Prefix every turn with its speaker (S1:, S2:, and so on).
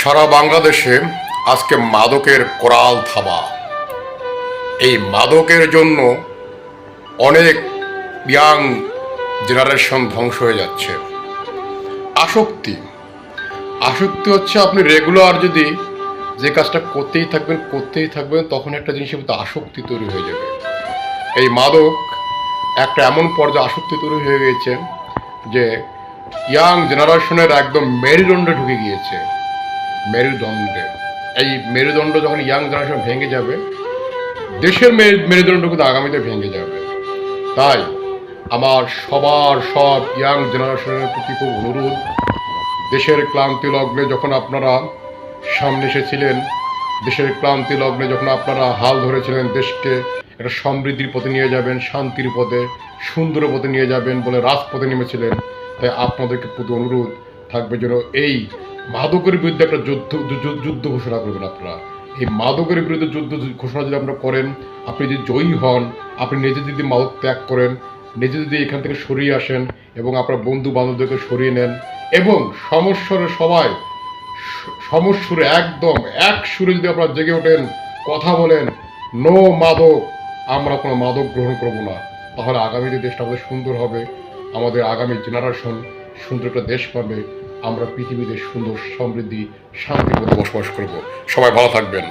S1: সারা বাংলাদেশে আজকে মাদকের কোরাল থাবা। এই মাদকের জন্য অনেক ইয়াং জেনারেশন ধ্বংস হয়ে যাচ্ছে। আসক্তি। আসক্তি হচ্ছে আপনি রেগুলার যদি যে কাজটা করতেই থাকবেন করতেই থাকবেন, তখন একটা জিনিসের মধ্যে আসক্তি তৈরি হয়ে যাবে। এই মাদক একটা এমন পর্যায়ে আসক্তি তৈরি হয়ে গিয়েছে যে ইয়াং জেনারেশনের একদম মেরুদণ্ডে ঢুকে গিয়েছে। মেরুদণ্ডে। এই মেরুদণ্ড যখন ইয়াং জেনারেশন ভেঙে যাবে, দেশের মেরু- মেরুদণ্ড কিন্তু আগামীতে ভেঙে যাবে। তাই আমার সবার সব ইয়াং জেনারেশনের প্রতি খুব অনুরোধ। দেশের ক্লান্তি লগ্নে যখন আপনারা সামনে এসেছিলেন, দেশের ক্লান্তি লগ্নে যখন আপনারা হাল ধরেছিলেন, দেশকে একটা সমৃদ্ধির পথে নিয়ে যাবেন, শান্তির পথে, সুন্দর পথে নিয়ে যাবেন বলে রাজপথে নেমেছিলেন, তাই আপনাদেরকে প্রতি অনুরোধ, থাকবে যেন এই মাদকের বিরুদ্ধে একটা যুদ্ধ, যুদ্ধ- ঘোষণা করবেন আপনারা। এই মাদকের বিরুদ্ধে যুদ্ধ ঘোষণা যদি আপনারা করেন, আপনি যদি জয়ী হন, আপনি নিজে যদি মাদক ত্যাগ করেন, নিজে যদি এখান থেকে সরিয়ে আসেন এবং আপনার বন্ধু বান্ধবদেরকে সরিয়ে নেন এবং সমস্যারে সবাই সমস্যুরে একদম এক সুরে যদি আপনারা জেগে ওঠেন, কথা বলেন, নো মাদক, আমরা কোনো মাদক গ্রহণ করব না। তাহলে আগামীতে দেশটা আমাদের সুন্দর হবে, আমাদের আগামী জেনারেশন সুন্দর একটা দেশ পাবে। আমরা পৃথিবীতে সুন্দর সমৃদ্ধি শান্তিপূর্ণ বসবাস করব। সবাই ভালো থাকবেন।